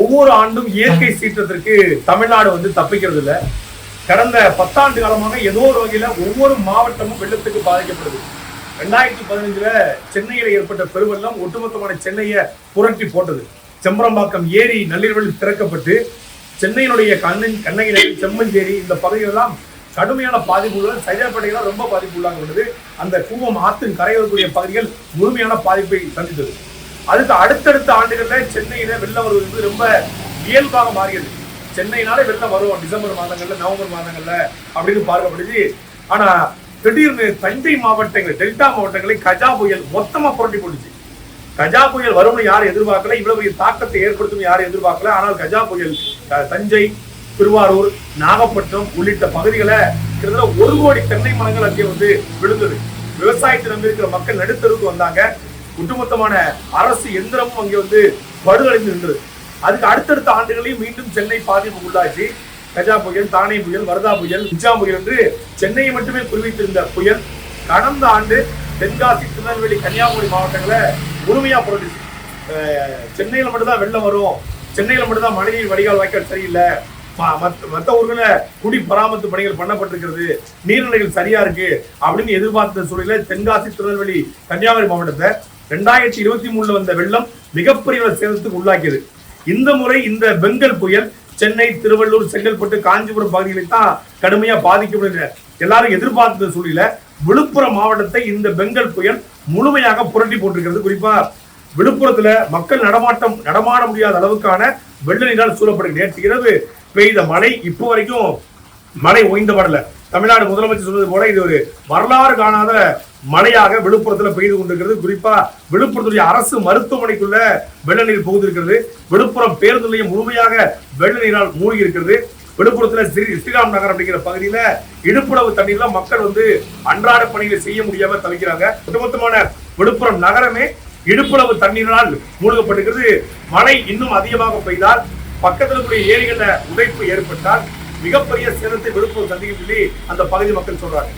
ஒவ்வொரு ஆண்டும் இயற்கை சீற்றத்திற்கு தமிழ்நாடு வந்து தப்பிக்கிறது இல்ல கடந்த பத்தாண்டு காலமாக ஏதோ ஒரு வகையில ஒவ்வொரு மாவட்டமும் வெள்ளத்துக்கு பாதிக்கப்படுது. ரெண்டாயிரத்தி பதினஞ்சுல சென்னையில ஏற்பட்ட பெருவெள்ளம் ஒட்டுமொத்தமான சென்னையை புரட்டி போட்டது. செம்பரம்பாக்கம் ஏரி நள்ளிரவில் திறக்கப்பட்டு சென்னையினுடைய கண்ணன் கண்ணகிரி செம்மஞ்சேரி இந்த பகுதிகளெல்லாம் கடுமையான பாதிப்புகள் சைதாப்பேட்டையெல்லாம் ரொம்ப பாதிப்பு உள்ளாகிறது அந்த கூவம் ஆற்றின் கரையோரக்கூடிய பகுதிகள் முழுமையான பாதிப்பை சந்தித்தது அதுக்கு அடுத்தடுத்த ஆண்டுகள்ல சென்னையில வெள்ளம் வருவது ரொம்ப இயல்பாக மாறியது. சென்னையினாலே வெள்ளம் வரும் டிசம்பர் மாதங்கள்ல நவம்பர் மாதங்கள்ல அப்படின்னு பார்க்கப்படுது. ஆனா திடீர்னு தஞ்சை மாவட்டங்கள் டெல்டா மாவட்டங்களை கஜா புயல் மொத்தமா புரட்டி போட்டுச்சு. கஜா புயல் வரும்னு யாரும் எதிர்பார்க்கல இவ்வளவு தாக்கத்தை ஏற்படுத்தும் யாரும் எதிர்பார்க்கல. ஆனால் கஜா புயல் தஞ்சை திருவாரூர் நாகப்பட்டினம் உள்ளிட்ட பகுதிகளை கிட்டத்தட்ட ஒரு கோடி தென்னை மரங்கள் அங்கே வந்து விழுந்தது. விவசாயத்தை நம்பி இருக்கிற மக்கள் நடுத்தருக்கு வந்தாங்க. ஒட்டுமொத்தமான அரசு எந்திரமும் அங்கே வந்து படுகடைந்து நின்றது. அதுக்கு அடுத்தடுத்த ஆண்டுகளையும் மீண்டும் சென்னை பாதிப்பு உள்ளாச்சு கஜா புயல் தானே புயல் வரதா புயல் நிஜாம் புயல் என்று சென்னையை மட்டுமே குறிவித்திருந்த புயல் கடந்த ஆண்டு தென்காசி திருநெல்வேலி கன்னியாகுமரி மாவட்டங்களை முழுமையா புரட்டுச்சு. சென்னையில் சென்னையில மட்டும்தான் வெள்ளம் வரும். சென்னையில மட்டும்தான் மழைநீர் வடிகால் வாய்க்கால் சரியில்லை. ம- மத்த மத்த ஊர்களை குடி பராமரிப்பு பணிகள் பண்ணப்பட்டிருக்கிறது. நீர்நிலைகள் சரியா இருக்கு அப்படின்னு எதிர்பார்த்த சூழலில் தென்காசி திருநெல்வேலி கன்னியாகுமரி மாவட்டத்தை ரெண்டாயிரத்தி இருபத்தி மூணுல வந்த வெள்ளம் மிகப்பெரிய சேதத்துக்கு உள்ளாக்கியது. இந்த முறை இந்த பெங்கல் புயல் சென்னை திருவள்ளூர் செங்கல்பட்டு காஞ்சிபுரம் பகுதிகளை தான் கடுமையா பாதிக்கப்படுகிற எல்லாரும் எதிர்பார்த்த சூழல விழுப்புரம் மாவட்டத்தை இந்த பெங்கல் புயல் முழுமையாக புரட்டி போட்டிருக்கிறது. குறிப்பா விழுப்புரத்துல மக்கள் நடமாட்டம் நடமாட முடியாத அளவுக்கான வெள்ள நீரால் சூழப்படுகிறது நேற்று இரவு பெய்த மழை இப்போ வரைக்கும் மழை ஓய்ந்தபடல தமிழ்நாடு முதலமைச்சர் சொன்னது போல இது ஒரு வரலாறு காணாத மழையாக விழுப்புரத்துல பெய்து கொண்டிருக்கிறது. குறிப்பா விழுப்புரத்துடைய அரசு மருத்துவமனைக்குள்ள வெள்ள நீர் புகுந்திருக்கிறது. விழுப்புரம் பேருந்து நிலையம் முழுமையாக வெள்ள நீரால் மூழ்கி இருக்கிறது விழுப்புரத்துல ஸ்ரீ ஸ்ரீராம் நகர் அப்படிங்கிற பகுதியில இடுப்புளவு தண்ணீர்ல மக்கள் வந்து அன்றாட பணிகளை செய்ய முடியாம தவிக்கிறாங்க. ஒட்டுமொத்தமான விழுப்புரம் நகரமே இடுப்புளவு தண்ணீரால் மூழ்கப்படுகிறது மழை இன்னும் அதிகமாக பெய்தால் பக்கத்தில் கூடிய ஏரிகளில் உடைப்பு ஏற்பட்டால் மிகப்பெரிய சேதத்தை விழுப்புரம் சந்திக்கும் சொல்லி அந்த பகுதி மக்கள் சொல்றாங்க.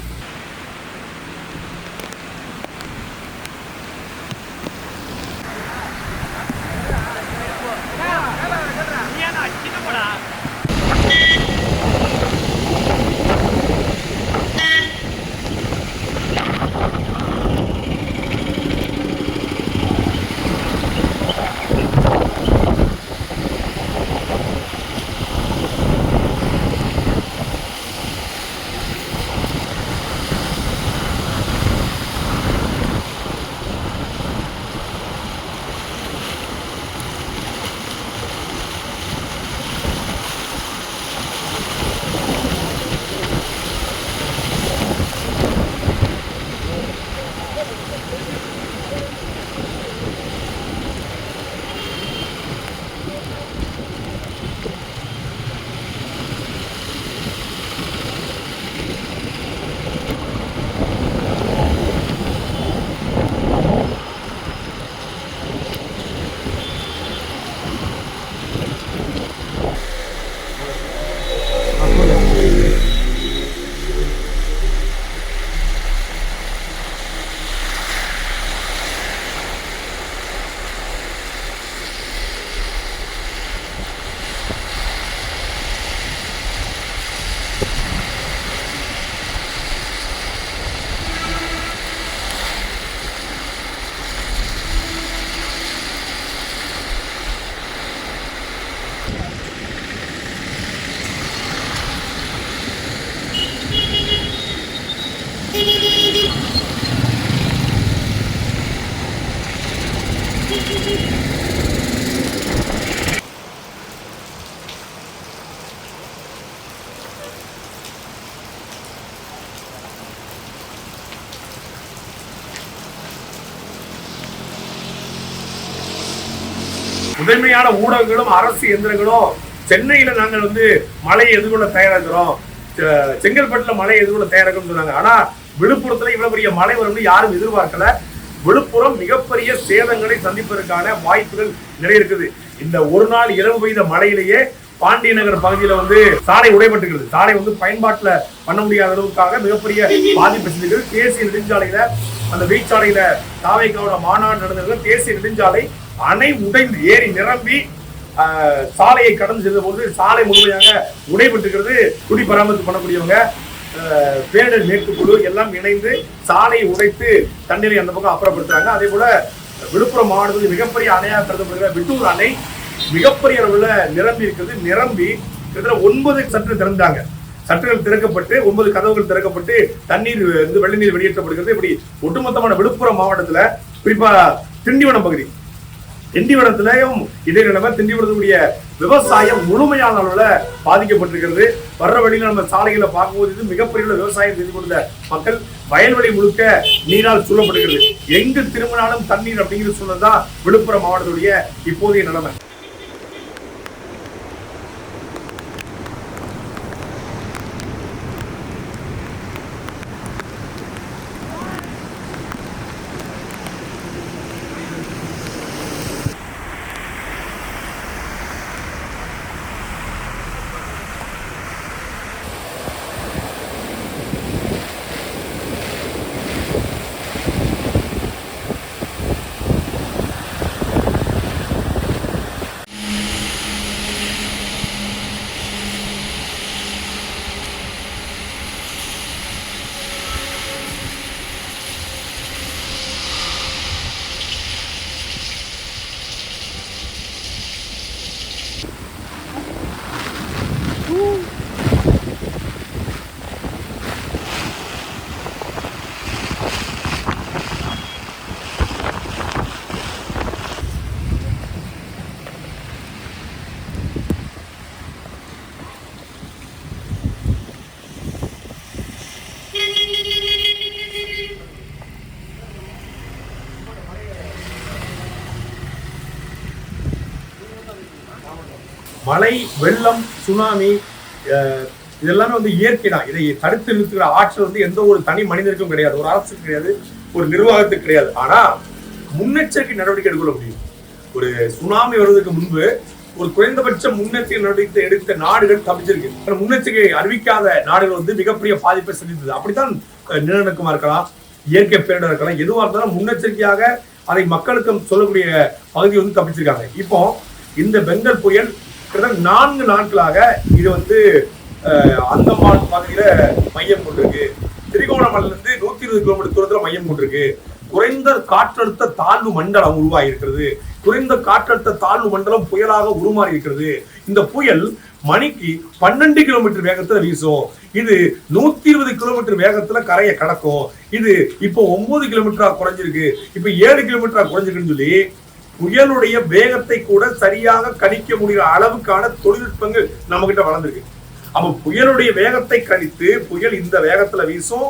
முதன்மையான ஊடகங்களும் அரசு எந்திரங்களும் சென்னையில நாங்கள் வந்து மழையை எதிர்கொள்ள தயாராகிறோம் செங்கல்பட்டுல மழையை எதிர்கொள்ள தயாராகிறோம் சொன்னாங்க. ஆனா விழுப்புரத்துல இவ்வளவு பெரிய மழை வரும்னு யாரும் எதிர்பார்க்கல. விழுப்புரம் மிகப்பெரிய சேதங்களை சந்திப்பதற்கான வாய்ப்புகள் நிறைய இருக்குது. இந்த ஒரு நாள் இரவு பெய்த மழையிலேயே பாண்டிய நகர் பகுதியில வந்து சாலை உடைபட்டுகிறது. சாலை வந்து பயன்பாட்டுல பண்ண முடியாத அளவுக்காக மிகப்பெரிய பாதிப்பு செஞ்சிருக்கிறது தேசிய நெடுஞ்சாலையில அந்த வீச்சாலையில தாவைக்காவோட மாநாடு நடந்ததுல தேசிய நெடுஞ்சாலை அணை உடைந்து ஏறி நிரம்பி சாலையை கடந்து சென்ற போது சாலை முழுமையாக உடைபட்டிருக்கிறது. குடி பராமரிப்பு பண்ணக்கூடியவங்க பேரிடர் மீட்பு குழு எல்லாம் இணைந்து சாலையை உடைத்து தண்ணீரை அந்த பக்கம் அப்புறப்படுத்துறாங்க. அதே போல விழுப்புரம் மாவட்டத்தில் மிகப்பெரிய அணையாக கருதப்படுகிற விட்டூர் அணை மிகப்பெரிய அளவில் நிரம்பி இருக்கிறது நிரம்பி கிட்டத்தட்ட ஒன்பது சற்று திறந்தாங்க. சற்றுகள் திறக்கப்பட்டு ஒன்பது கதவுகள் திறக்கப்பட்டு தண்ணீர் வந்து வெள்ள நீர் வெளியேற்றப்படுகிறது. இப்படி ஒட்டுமொத்தமான விழுப்புரம் மாவட்டத்தில் குறிப்பா திண்டிவனம் பகுதி திண்டிவனத்திலையும் இதே நிலைமை திண்டிவனத்துடைய விவசாயம் முழுமையான அளவில் பாதிக்கப்பட்டிருக்கிறது. வர்ற வழியில் நம்ம சாலைகளை பார்க்கும்போது இது மிகப்பெரிய விவசாயம் செய்து கொண்ட மக்கள் வயல்வெளி முழுக்க நீரால் சூழப்படுகிறது எங்கு திரும்பினாலும் தண்ணீர் அப்படிங்கிறது சொன்னதுதான் விழுப்புரம் மாவட்டத்துடைய இப்போதைய நிலைமை. மழை வெள்ளம் சுனாமி அஹ், இதெல்லாமே வந்து இயற்கை தான் இதை தடுத்து நிறுத்துகிற ஆற்றல் வந்து எந்த ஒரு தனி மனிதருக்கும் கிடையாது. ஒரு அரசுக்கு கிடையாது. ஒரு நிர்வாகத்துக்கு கிடையாது. ஆனா முன்னெச்சரிக்கை நடவடிக்கை எடுக்க முடியும். ஒரு சுனாமி வருவதற்கு முன்பு ஒரு குறைந்தபட்ச முன்னெச்சரிக்கை நடவடிக்கை எடுத்த நாடுகள் தப்பிச்சிருக்கு. முன்னெச்சரிக்கை அறிவிக்காத நாடுகள் வந்து மிகப்பெரிய பாதிப்பை சந்தித்தது. அப்படித்தான் நிலநடுக்கமா இருக்கலாம் இயற்கை பேரிடர் இருக்கலாம் எதுவா இருந்தாலும் முன்னெச்சரிக்கையாக அதை மக்களுக்கு சொல்லக்கூடிய பகுதி வந்து தப்பிச்சிருக்காங்க. இப்போ இந்த பெங்கல் புயல் கிட்டத்தட்ட நான்கு நாட்களாக இது வந்து அந்தமான் பகுதியில மையம் கொண்டிருக்கு. திரிகோணமலையில இருந்து நூத்தி இருபது கிலோமீட்டர் தூரத்துல மையம் கொண்டிருக்கு. குறைந்த காற்றழுத்த தாழ்வு மண்டலம் உருவாகியிருக்கிறது. குறைந்த காற்றழுத்த தாழ்வு மண்டலம் புயலாக உருமாறி இருக்கிறது இந்த புயல் மணிக்கு பன்னெண்டு கிலோமீட்டர் வேகத்துல வீசும். இது நூத்தி இருபது கிலோமீட்டர் வேகத்துல கரையை கடக்கும். இது இப்போ ஒன்பது கிலோமீட்டரா குறைஞ்சிருக்கு. இப்ப ஏழு கிலோமீட்டரா குறைஞ்சிருக்குன்னு சொல்லி புயலுடைய வேகத்தை கூட சரியாக கணிக்க முடிகிற அளவுக்கான தொழில்நுட்பங்கள் நம்ம கிட்ட வளர்ந்துருக்கு. அப்ப புயலுடைய வேகத்தை கணித்து புயல் இந்த வேகத்துல வீசும்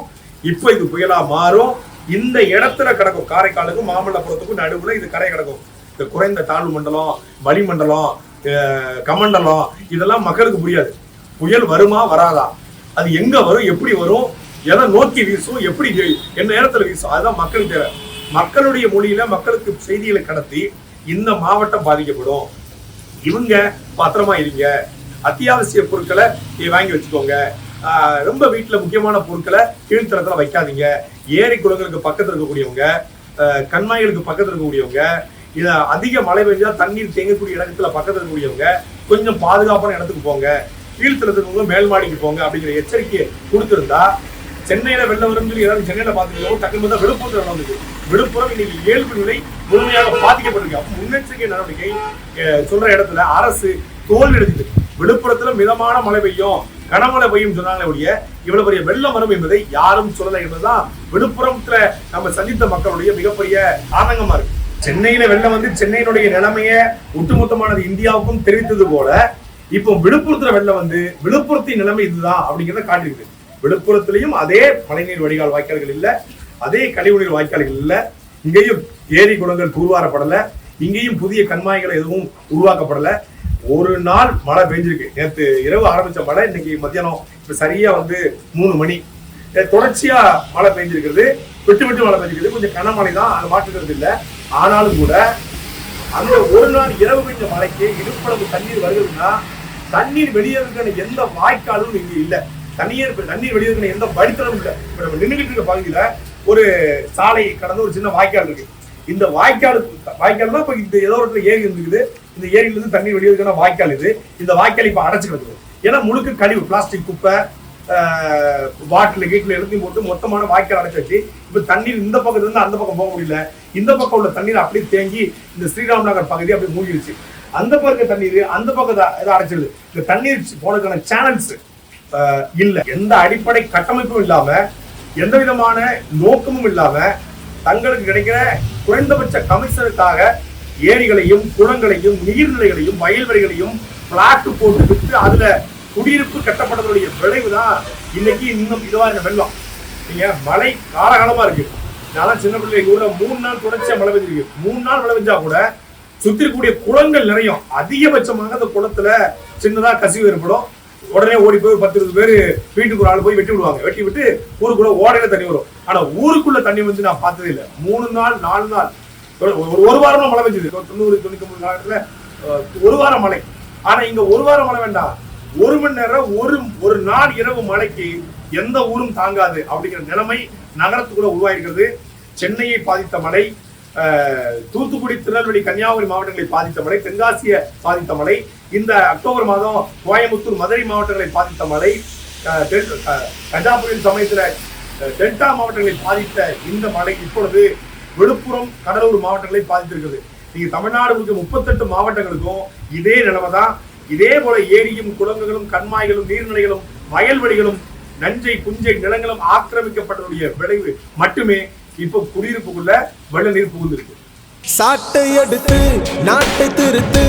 இப்ப இது புயலா மாறும் இந்த இடத்துல கிடக்கும் காரைக்காலுக்கும் மாமல்லபுரத்துக்கும் நடுவுல இது கரை கிடக்கும். இந்த குறைந்த தாழ்வு மண்டலம் வளிமண்டலம் கமண்டலம் இதெல்லாம் மக்களுக்கு புரியாது. புயல் வருமா வராதா? அது எங்க வரும் எப்படி வரும் எதை நோக்கி வீசும் எப்படி என்ன நேரத்துல வீசும் அதுதான் மக்களுக்கு தேவை. மக்களுடைய மொழியில மக்களுக்கு செய்திகளை கடத்தி இந்த மாவட்டம் பாதிக்கப்படும். இவங்க பத்திரமா இருங்க. அத்தியாவசிய பொருட்களை வாங்கி வச்சுக்கோங்க. ரொம்ப வீட்டுல முக்கியமான பொருட்களை கீழ்த்தரத்துல வைக்காதீங்க. ஏரி குளங்களுக்கு பக்கத்துல இருக்கக்கூடியவங்க கண்மாய்களுக்கு பக்கத்துல இருக்கக்கூடியவங்க இத அதிக மழை பெஞ்சா தண்ணீர் தேங்கக்கூடிய இடத்துல பக்கத்துல இருக்கக்கூடியவங்க கொஞ்சம் பாதுகாப்பான இடத்துக்கு போங்க. கீழ்த்தரத்துக்கு மேல்மாடிக்கு மேல் மாடிக்கு போங்க அப்படிங்கிற எச்சரிக்கையை கொடுத்திருந்தா சென்னையில வெள்ளம் வரும் சொல்லி ஏதாவது சென்னையில பாத்துக்கிறோம் டக்குனு பார்த்தா விழுப்புரத்துல நடந்தது. விழுப்புரம் இன்னைக்கு இயல்பு நிலை முழுமையாக பாதிக்கப்பட்டிருக்கு. அப்ப முன்னெச்சரிக்கை நடவடிக்கை? சொல்ற இடத்துல அரசு தோல் அடைஞ்சது விழுப்புரத்துல மிதமான மழை பெய்யும். கனமழை பெய்யும் சொன்னாங்களே ஒழிய இவ்வளவு பெரிய வெள்ளம் வரும் என்பதை யாரும் சொல்லலை என்பதுதான் விழுப்புரத்துல நம்ம சந்தித்த மக்களுடைய மிகப்பெரிய ஆதங்கமா இருக்கு. சென்னையில வெள்ளம் வந்து சென்னையினுடைய நிலைமைய ஒட்டுமொத்தமானது இந்தியாவுக்கும் தெரிவித்தது போல இப்போ விழுப்புரத்துல வெள்ளம் வந்து விழுப்புரத்தின் நிலைமை இதுதான் அப்படிங்கிறத காட்டியிருக்கு. விழுப்புரத்திலையும் அதே மழைநீர் வடிகால் வாய்க்கால்கள் இல்லை அதே கழிவுநீர் வாய்க்கால்கள் இல்லை. இங்கேயும் ஏரி குளங்கள் தூர்வாரப்படலை. இங்கேயும் புதிய கண்மாய்கள் எதுவும் உருவாக்கப்படலை. ஒரு நாள் மழை பெஞ்சிருக்கு. நேற்று இரவு ஆரம்பித்த மழை இன்னைக்கு மத்தியானம் இப்போ சரியாக வந்து மூணு மணி. தொடர்ச்சியாக மழை பெஞ்சிருக்கிறது. விட்டு விட்டு மழை பெஞ்சிருக்குது கொஞ்சம் கனமழை தான் அது மாற்றுக்கிறது இல்லை. ஆனாலும் கூட அந்த ஒரு நாள் இரவு பெஞ்ச மழைக்கு இடுப்பளவு தண்ணீர் வருகிறதுனா தண்ணீர் வெளியேறதுக்கான எந்த வாய்க்காலும் இங்கே இல்லை. தண்ணீர் தண்ணீர் வெளியேறின எந்த வடித்தலும் இல்லை. இப்ப நம்ம நின்றுகிட்டு இருக்க பகுதியில ஒரு சாலை கடந்து ஒரு சின்ன வாய்க்கால் இருக்கு. இந்த வாய்க்கால் வாய்க்கால் தான் இப்ப இந்த ஏதோ ஒரு இடத்துல ஏரி இருந்துக்குது. இந்த ஏரியில இருந்து தண்ணி வெளியேறதுக்கான வாய்க்கால் இது. இந்த வாய்க்கால் இப்ப அடைச்சு கிடக்குது. ஏன்னா முழுக்க கழிவு பிளாஸ்டிக் குப்பை வாட்டில் கீட்டில் எழுதி போட்டு மொத்தமான வாய்க்கால் அடைச்சு வச்சு இப்ப தண்ணீர் இந்த பக்கத்துல இருந்து அந்த பக்கம் போக முடியல. இந்த பக்கம் உள்ள தண்ணீர் அப்படியே தேங்கி இந்த ஸ்ரீராம் நகர் பகுதி அப்படியே மூழ்கிடுச்சு அந்த பக்கம் தண்ணீர் அந்த பக்கம் இதை- இதை அடைச்சிடுது இந்த தண்ணீர் போனதுக்கான சேனல்ஸ் இல்ல. எந்த அடிப்படை கட்டமைப்பும் இல்லாம எந்த விதமான நோக்கமும் இல்லாம தங்களுக்கு கிடைக்கிற குறைந்தபட்ச கமிஷனுக்காக ஏரிகளையும் குளங்களையும் நீர்நிலைகளையும் வயல்வெளிகளையும் பிளாட் போட்டு விட்டு அதுல குடியிருப்பு கட்டப்பட்டதனுடைய விளைவு தான் இன்னைக்கு இன்னும் இதுவா இருக்க வெள்ளம் நீங்க மழை காலகாலமா இருக்கு. நான் சின்ன பிள்ளைங்க கூட மூணு நாள் தொடர்ச்சியா மழை பெஞ்சிருக்கு. மூணு நாள் மழை பெஞ்சா கூட சுத்தி இருக்கக்கூடிய குளங்கள் நிறையும். அதிகபட்சமாக அந்த குளத்துல சின்னதா கசிவு ஏற்படும். உடனே ஓடி போய் பத்து இருபது பேர் வீட்டுக்கு ஒரு ஆள் போய் வெட்டி விடுவாங்க. வெட்டி விட்டு ஊருக்குள்ள ஓடையில தண்ணி வரும். ஆனா ஊருக்குள்ள தண்ணி வந்து நான் பார்த்ததே இல்லை. மூணு நாள் நாலு நாள். ஒரு ஒரு- வாரம் வாரமா மழை பெஞ்சது. தொண்ணூறு தொண்ணூத்தி மூணு காலத்துல ஒரு வாரம் மழை. ஆனா இங்க ஒரு வாரம் மழை வேண்டாம். ஒரு மணி நேரம் ஒரு ஒரு நாள் இரவு மழைக்கு எந்த ஊரும் தாங்காது அப்படிங்கிற நிலைமை நகரத்துக்குள்ள உருவாயிருக்கிறது. சென்னையை பாதித்த மழை தூத்துக்குடி திருநெல்வேலி கன்னியாகுமரி மாவட்டங்களை பாதித்த மழை தென்காசிய பாதித்த மழை இந்த அக்டோபர் மாதம் கோயம்புத்தூர் மதுரை மாவட்டங்களை பாதித்த மழை அஹ், சமயத்தில் கஜா புயல் டெல்டா மாவட்டங்களை பாதித்த இந்த மழை இப்பொழுது விழுப்புரம் கடலூர் மாவட்டங்களை பாதித்திருக்கிறது நீங்க தமிழ்நாடு முழுக்க முப்பத்தெட்டு மாவட்டங்களுக்கும் இதே நிலைமை தான் இதே போல ஏரியும் குளங்களும் கண்மாய்களும் நீர்நிலைகளும் வயல்வெளிகளும் நஞ்சை புஞ்சை நிலங்களும் ஆக்கிரமிக்கப்பட்டதுடைய விளைவு மட்டுமே இப்போ குடியிருப்புக்குள்ள வெள்ள நீர் புகுந்துருக்கு. சாட்டை எடுத்து நாட்டை திருத்து.